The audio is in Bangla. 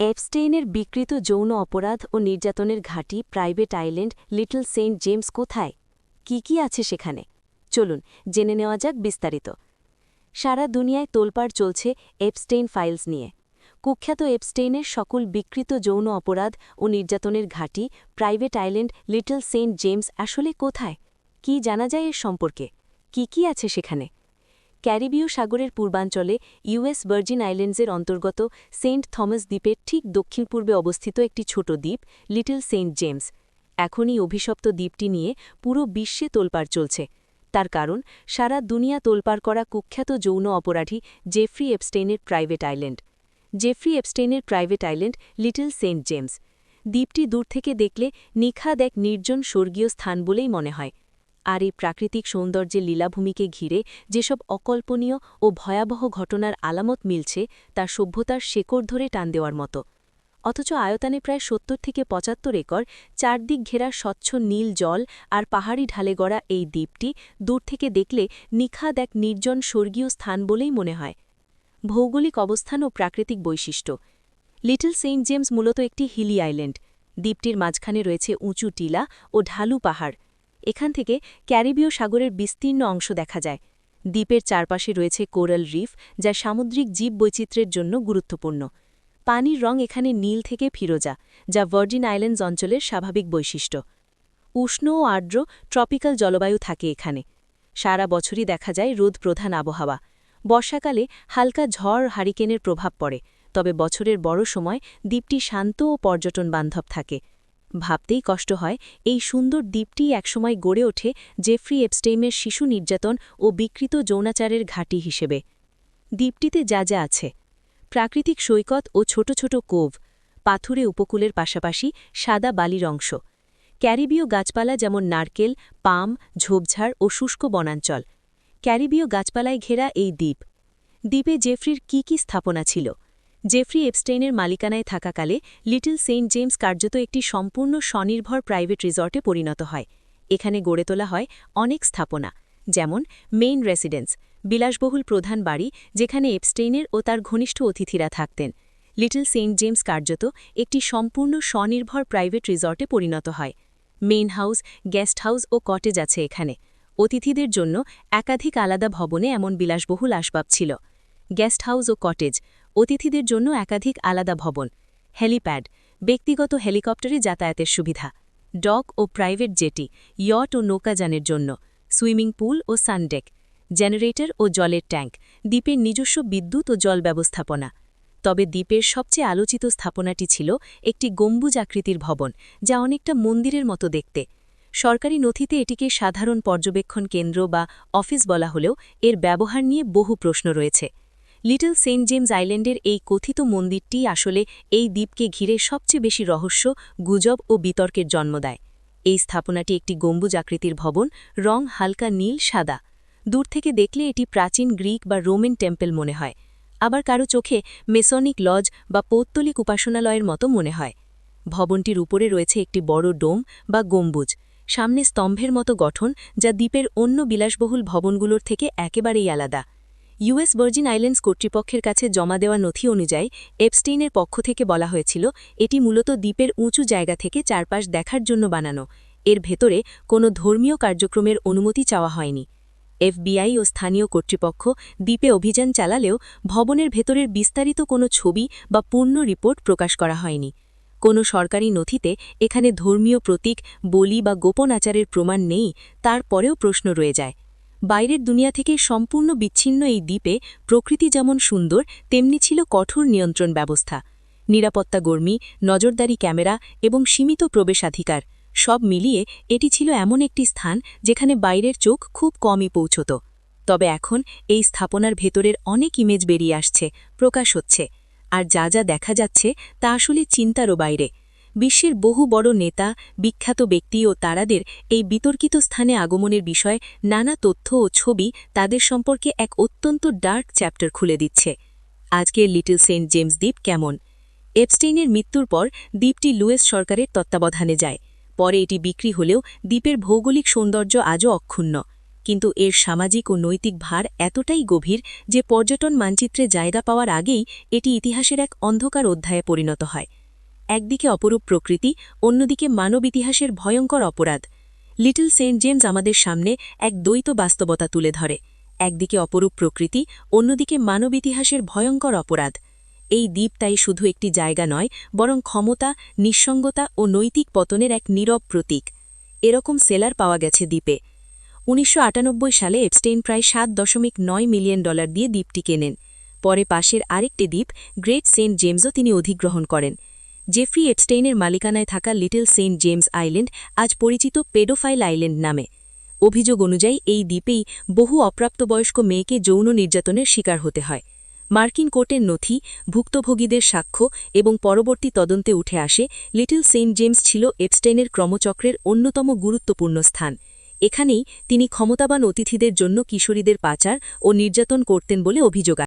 এপস্টেইনের বিকৃত যৌন অপরাধ ও নির্যাতনের ঘাঁটি private island little Saint James কোথায়? কি কি আছে সেখানে? চলুন জেনে নেওয়া যাক বিস্তারিত। সারা দুনিয়ায় তোলপাড় চলছে এপস্টেইন ফাইলস নিয়ে। কুখ্যাত এপস্টেইনের সকল বিকৃত যৌন অপরাধ ও নির্যাতনের ঘাঁটি private island little Saint James আসলে কোথায়? কি জানা যায় এর সম্পর্কে? কি কি আছে সেখানে? ক্যারিবীয় সাগরের পূর্বাঞ্চলে ইউএস ভার্জিন আইল্যান্ডসের অন্তর্গত সেন্ট থমাস দ্বীপের ঠিক দক্ষিণ পূর্বে অবস্থিত একটি ছোট দ্বীপ, লিটল সেন্ট জেমস। এখনই অভিশপ্ত দ্বীপটি নিয়ে পুরো বিশ্বে তোলপাড় চলছে। তার কারণ, সারা দুনিয়া তোলপাড় করা কুখ্যাত যৌন অপরাধী জেফ্রি এপস্টেইনের private island. Jeffrey এপস্টেইনের private island, little Saint James. দ্বীপটি দূর থেকে দেখলে নিখাদ এক নির্জন স্বর্গীয় স্থান বলেই মনে হয়। আর এই প্রাকৃতিক সৌন্দর্যের লীলাভূমিকে ঘিরে যেসব অকল্পনীয় ও ভয়াবহ ঘটনার আলামত মিলছে তা সভ্যতার শেকড় ধরে টান দেওয়ার মতো। অথচ আয়তানে প্রায় সত্তর থেকে পঁচাত্তর একর চারদিক ঘেরা স্বচ্ছ নীল জল আর পাহাড়ি ঢালে গড়া এই দ্বীপটি দূর থেকে দেখলে নিখাদ এক নির্জন স্বর্গীয় স্থান বলেই মনে হয়। ভৌগোলিক অবস্থান ও প্রাকৃতিক বৈশিষ্ট্য। লিটল সেন্ট জেমস মূলত একটি হিলি আইল্যান্ড। দ্বীপটির মাঝখানে রয়েছে উঁচু টিলা ও ঢালু পাহাড়। এখান থেকে ক্যারিবীয় সাগরের বিস্তীর্ণ অংশ দেখা যায়। দ্বীপের চারপাশে রয়েছে কোরাল রিফ, যা সামুদ্রিক জীব বৈচিত্র্যের জন্য গুরুত্বপূর্ণ। পানির রং এখানে নীল থেকে ফিরোজা, যা ভার্জিন আইল্যান্ডস অঞ্চলের স্বাভাবিক বৈশিষ্ট্য। উষ্ণ ও আর্দ্র ট্রপিক্যাল জলবায়ু থাকে এখানে। সারা বছরই দেখা যায় রোদ প্রধান আবহাওয়া। বর্ষাকালে হালকা ঝড় হারিকেনের প্রভাব পড়ে, তবে বছরের বড় সময় দ্বীপটি শান্ত ও পর্যটন বান্ধব থাকে। ভাবতেই কষ্ট হয়, এই সুন্দর দ্বীপটি একসময় গড়ে ওঠে জেফ্রি এপস্টেইমের শিশু নির্যাতন ও বিকৃত যৌনাচারের ঘাঁটি হিসেবে। দ্বীপটিতে যা যা আছে, প্রাকৃতিক সৈকত ও ছোট ছোট কোভ, পাথুরে উপকূলের পাশাপাশি সাদা বালির অংশ, ক্যারিবীয় গাছপালা যেমন নারকেল, পাম, ঝোপঝাড় ও শুষ্ক বনাঞ্চল। ক্যারিবীয় গাছপালায় ঘেরা এই দ্বীপ, দ্বীপে জেফ্রির কি কি স্থাপনা ছিল? জেফ্রি এপস্টেইনের মালিকানায় থাকাকালে লিটল সেন্ট জেমস কার্যত একটি সম্পূর্ণ স্বনির্ভর প্রাইভেট রিসর্টে পরিণত হয়। এখানে গড়ে তোলা হয় অনেক স্থাপনা, যেমন মেইন রেসিডেন্স, বিলাসবহুল প্রধান বাড়ি যেখানে এপস্টেইনের ও তার ঘনিষ্ঠ অতিথিরা থাকতেন। লিটল সেন্ট জেমস কার্যত একটি সম্পূর্ণ স্বনির্ভর প্রাইভেট রিসর্টে পরিণত হয়। মেইন হাউস, গেস্ট হাউস ও কটেজ আছে এখানে। অতিথিদের জন্য একাধিক আলাদা ভবনে এমন বিলাসবহুল আসবাব ছিল। গেস্ট হাউস ও কটেজ অতিথিদের জন্য একাধিক আলাদা ভবন, হেলিপ্যাড, ব্যক্তিগত হেলিকপ্টারে যাতায়াতের সুবিধা ডক ও প্রাইভেট জেটি, ইয়ট ও নৌকাযানের জন্য, সুইমিং পুল ও সানডেক, জেনারেটর ও জলের ট্যাঙ্ক, দ্বীপের নিজস্ব বিদ্যুৎ ও জল ব্যবস্থাপনা। তবে দ্বীপের সবচেয়ে আলোচিত স্থাপনাটি ছিল একটি গম্বুজ আকৃতির ভবন, যা অনেকটা মন্দিরের মতো দেখতে। সরকারি নথিতে এটিকে সাধারণ পর্যবেক্ষণ কেন্দ্র বা অফিস বলা হলেও এর ব্যবহার নিয়ে বহু প্রশ্ন রয়েছে। লিটল সেন্ট জেমস আইল্যান্ডের এই কথিত মন্দিরটি আসলে এই দ্বীপকে ঘিরে সবচেয়ে বেশি রহস্য, গুজব ও বিতর্কের জন্ম দেয়। এই স্থাপনাটি একটি গম্বুজ আকৃতির ভবন, রং হালকা নীল সাদা। দূর থেকে দেখলে এটি প্রাচীন গ্রিক বা রোমেন টেম্পল মনে হয়। আবার কারও চোখে মেসনিক লজ বা পৌত্তলিক উপাসনালয়ের মতো মনে হয়। ভবনটির উপরে রয়েছে একটি বড় ডোম বা গম্বুজ। সামনে স্তম্ভের মতো গঠন, যা দ্বীপের অন্য বিলাসবহুল ভবনগুলোর থেকে একেবারেই আলাদা। ইউএস ভার্জিন আইল্যান্ডস কর্তৃপক্ষের কাছে জমা দেওয়া নথি অনুযায়ী এপস্টেইনের পক্ষ থেকে বলা হয়েছিল, এটি মূলত দ্বীপের উঁচু জায়গা থেকে চারপাশ দেখার জন্য বানানো। এর ভেতরে কোনো ধর্মীয় কার্যক্রমের অনুমতি চাওয়া হয়নি। এফবিআই ও স্থানীয় কর্তৃপক্ষ দ্বীপে অভিযান চালালেও ভবনের ভেতরের বিস্তারিত কোনো ছবি বা পূর্ণ রিপোর্ট প্রকাশ করা হয়নি। কোনো সরকারি নথিতে এখানে ধর্মীয় প্রতীক, বলি বা গোপন আচারের প্রমাণ নেই, তারপরেও প্রশ্ন রয়ে যায়। বাইরের দুনিয়া থেকে সম্পূর্ণ বিচ্ছিন্ন এই দ্বীপে প্রকৃতি যেমন সুন্দর, তেমনি ছিল কঠোর নিয়ন্ত্রণ ব্যবস্থা। নিরাপত্তা কর্মী, নজরদারি ক্যামেরা এবং সীমিত প্রবেশাধিকার, সব মিলিয়ে এটি ছিল এমন একটি স্থান যেখানে বাইরের চোখ খুব কমই পৌঁছত। তবে এখন এই স্থাপনার ভেতরের অনেক ইমেজ বেরিয়ে আসছে, প্রকাশ হচ্ছে। আর যা যা দেখা যাচ্ছে তা আসলে চিন্তারও বাইরে। বিশ্বের বহু বড় নেতা, বিখ্যাত ব্যক্তি ও তারাদের এই বিতর্কিত স্থানে আগমনের বিষয়ে নানা তথ্য ও ছবি তাদের সম্পর্কে এক অত্যন্ত ডার্ক চ্যাপ্টার খুলে দিচ্ছে। আজকের লিটল সেন্ট জেমস দ্বীপ কেমন? এপস্টেইনের মৃত্যুর পর দ্বীপটি লুয়েস সরকারের তত্ত্বাবধানে যায়। পরে এটি বিক্রি হলেও দ্বীপের ভৌগোলিক সৌন্দর্য আজও অক্ষুণ্ণ। কিন্তু এর সামাজিক ও নৈতিক ভার এতটাই গভীর যে পর্যটন মানচিত্রে জায়গা পাওয়ার আগেই এটি ইতিহাসের এক অন্ধকার অধ্যায়ে পরিণত হয়। একদিকে অপরূপ প্রকৃতি, অন্যদিকে মানব ইতিহাসের ভয়ঙ্কর অপরাধ। লিটল সেন্ট জেমস আমাদের সামনে এক দ্বৈত বাস্তবতা তুলে ধরে। একদিকে অপরূপ প্রকৃতি, অন্যদিকে মানব ইতিহাসের ভয়ঙ্কর অপরাধ। এই দ্বীপ তাই শুধু একটি জায়গা নয়, বরং ক্ষমতা, নিঃসঙ্গতা ও নৈতিক পতনের এক নীরব প্রতীক। এরকম সেলার পাওয়া গেছে দ্বীপে। উনিশশো আটানব্বই সালে এপস্টেইন প্রায় সাত দশমিক নয় মিলিয়ন ডলার দিয়ে দ্বীপটি কেনেন। পরে পাশের আরেকটি দ্বীপ, গ্রেট সেন্ট জেমসও তিনি অধিগ্রহণ করেন। জেফ্রি এপস্টেইনের মালিকানায় থাকা লিটল সেন্ট জেমস আইল্যান্ড আজ পরিচিত পেডোফাইল আইল্যান্ড নামে। অভিযোগ অনুযায়ী, এই দ্বীপেই বহু অপ্রাপ্তবয়স্ক মেয়েকে যৌন নির্যাতনের শিকার হতে হয়। মার্কিন কোর্টের নথি, ভুক্তভোগীদের সাক্ষ্য এবং পরবর্তী তদন্তে উঠে আসে লিটল সেন্ট জেমস ছিল এপস্টেইনের ক্রমচক্রের অন্যতম গুরুত্বপূর্ণ স্থান। এখানেই তিনি ক্ষমতাবান অতিথিদের জন্য কিশোরীদের পাচার ও নির্যাতন করতেন বলে অভিযোগ